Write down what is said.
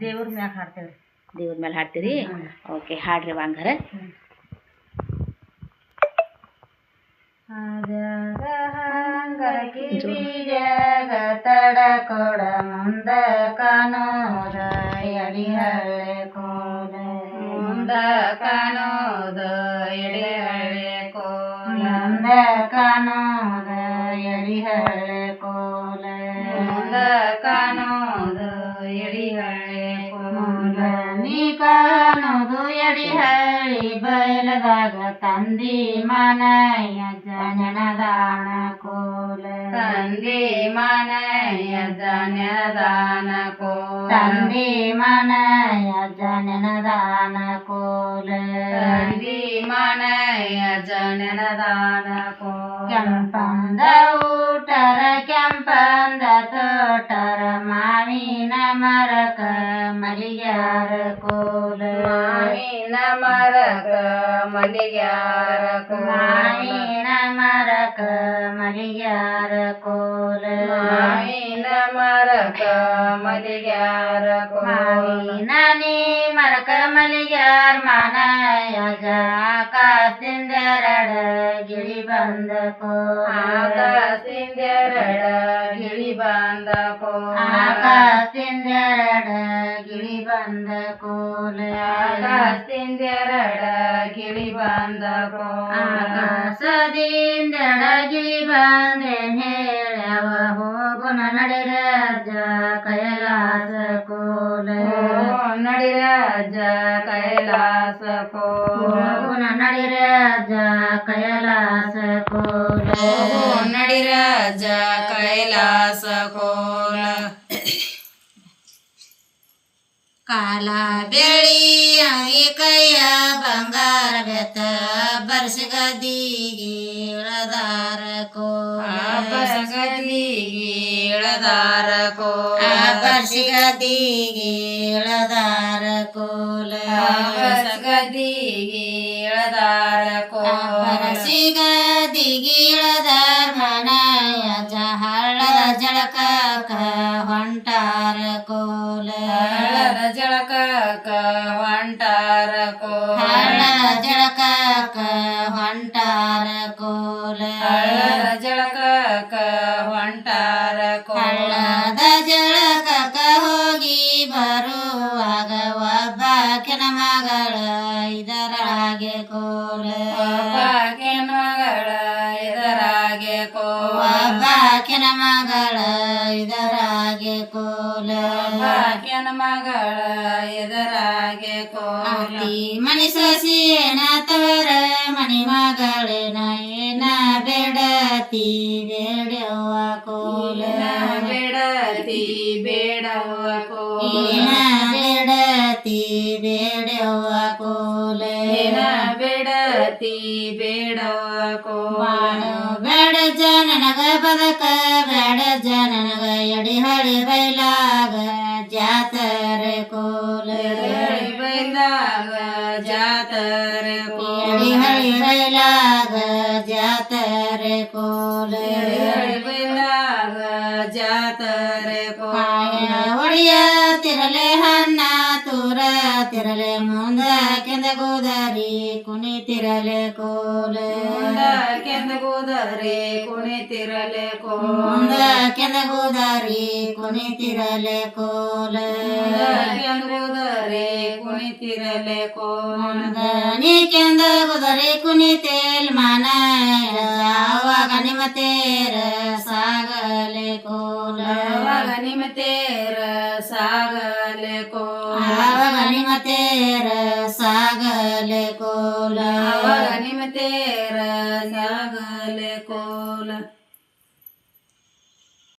ದೇವ್ರ ಮ್ಯಾಗ ಹಾಡ್ತೇವ್ರಿ ದೇವ್ರ ಮೇಲೆ ಹಾಡ್ತೀರಿ ಓಕೆ ಹಾಡ್ರಿ ಹಂಗಾರ ಬೀಜಗ ತಡ ಕೊಡ ಮುಂದ ಕಾಣೋದ ಎಡಿ ಹಳ್ಳೆ ಕೋಲ ಮುಂದ ಕಾಣೋದ ಎಡಿ ಹಳ್ಳೆ ಕೋಲ ಮುಂದ ಕಾಣೋದ ಎಡಿ ಕಾಣೋದು ಎಡಿ ಹಳ್ಳಿ ಬಯಲದಾಗ ತಂದಿ ಮನಯ ಜನದಾನ ಕೋಲ ತಂದಿ ಮನಯ ಜನದಾನ ಕೋಲ ತಂದಿ ಮನಯ ಜನದಾನ ಕೋಲ ತಂದಿ ಮನಯ ಜನದಾನ ಕೋಲ ಕೆಂಪಂದ ಊಟರ ಕೆಂಪಂದ ತೋಟರ ಮಾವಿನ ಮರಕ ಮಲಿಗ್ಯಾರ ಕೋಲ ಮಾವಿನ ಮರಕ ಮಲಿಗ್ಯಾರ ಮಾವಿನ ಮರಕ ಮಲಿಗ್ಯಾರ ಕೋಲ ಮಾವಿನ ಮರಕ ಮಲಿಗ್ಯಾರ ಮಾವಿನ ನೀ ಮರಕ ಮಲಿಗ್ಯಾರ ಮಾನಯ ಆಕಾಶದಿಂದೆರಡ ಗಿಳಿ ಬಂದ ಕೋಲ ಆಕಾಶದಿಂದೆರಡ ಗಿಳಿ ಬಂದ ಕೋಲ ಆಕಾಶದಿಂದೆರಡ ಗಿಳಿ ಬಂದ ಕೋಲ. ಆಕಾಶದಿಂದೆರಡ ಗಿಳಿ ಬಂದ ಕೋಲ. ಆಕಾಶದಿಂದೆರಡ ಗಿಳಿ ಹೇಳವ ಹೋಗು ಹೋಗುನ ನಡಿರಾಜ ಕೈಲಾಸ ಕೋಲ. ನಡಿರಾಜ ಕೈಲಾಸ ಕೋಲ. ನಡಿರಾಜ ಕೈಲಾಸ ಕೋಲ. ನಡಿರಾಜ ಕೈಲಾಸ ಕೋಲ. ಕಾಲ ಬೆಳಿ ಅವಿ ಕೈಯ ಬಂಗಾರ ಬೆತ್ತ ಬರ್ಸಗದಿಗೆ ಇಳದಾರ ಕೋಲ. ಬರ್ಸಗದಿಗೆ ಇಳದಾರ ಕೋಲ. ಬರ್ಸಗದಿಗೆ ಇಳದಾರ ಕೋಲ. ಬರ್ಸಗದಿಗೆ ಇಳದಾರ ಕೋಲ. ಬರ್ಸಿಗದಿಗೆ ಇಳದಾರ ಮನಯ ಹೊಂಟಾರ ಕೋಲ ಹಳ್ಳದ ಜಳಕಕ ಹೊಂಟಾರ ಕೋಲ. ಜಳಕಕ ಹೊಂಟಾರ ಕೋಲ. ಜಳಕಕ ಹೊಂಟಾರ ಕೋಲ. ಹಳ್ಳದ ಜಳಕಕ ಹೋಗಿ ಬರುವಾಗ ಒಬ್ಬ ಕೆನ ಮಗಳ ಇದರಾಗೆ ಕೋಲ. ಮಗಳ ಇದರಾಗೆ ಕೋಲ. ಭಾಗ್ಯನ ಮಗಳ ಇದರಾಗೆ ಕೋಲ. ಮನಿ ಏನ ತವರ ಮನಿ ಮಗಳೇನ ಏನ ಬೇಡತಿ ಬೇಡವ ಕೋಲ. ಬೇಡತಿ ಬೇಡವ ಕೋಲ. ಬೇಡತಿ ಬೇಡತಿ ಬೇಡವ್ವ ಕೋಲ ಬೇಡ ಜನನಗ ಬದಕ ಬೇಡ ಜನನಗ ಎಡಿ ಹಳಿ ಬೈಲಾಗ ಜಾತರೆ ಕೋಲ ಬೈಲಾಗ ಜಾತರೆ ಎಡಿ ಹಳಿ ಬೈಲಾಗ ಜಾತರೆ ಕೋಲ ಬೈಲಾಗ ಜಾತರೆ ಕೋಲ ಒಡಿಯ ತಿರಲೆ ಹಣ್ಣ ತೂರ ತಿರಲೆ ಮುಂದ ಕೆಂದ ಗೋದಾರಿ ಕುಣಿ ತಿರಲೆ ಕೋಲ ಕೆಂದ ಗೋದಾರಿ ಕುಣಿ ತಿರಲೆ ಕೋಲ ಕೆಂದ ಗೋದಾರಿ ಕುಣಿ ತಿರಲೆ ಕೋಲ ಕೆಂದ ಗೋದಾರಿ ಕುಣಿ ತಿರಲೆ ಕೋಲ ನೀ ಕೆಂದ ಗೋದಾರಿ ಕುಣಿ ತೇಲ್ ಯಾವಾಗ ನಿಮ್ಮ ತೇರ ಸಾಗಲೆ ಕೋಲ. ನಿಮ್ಮ ತೇರ तेर सागल कोला। निमते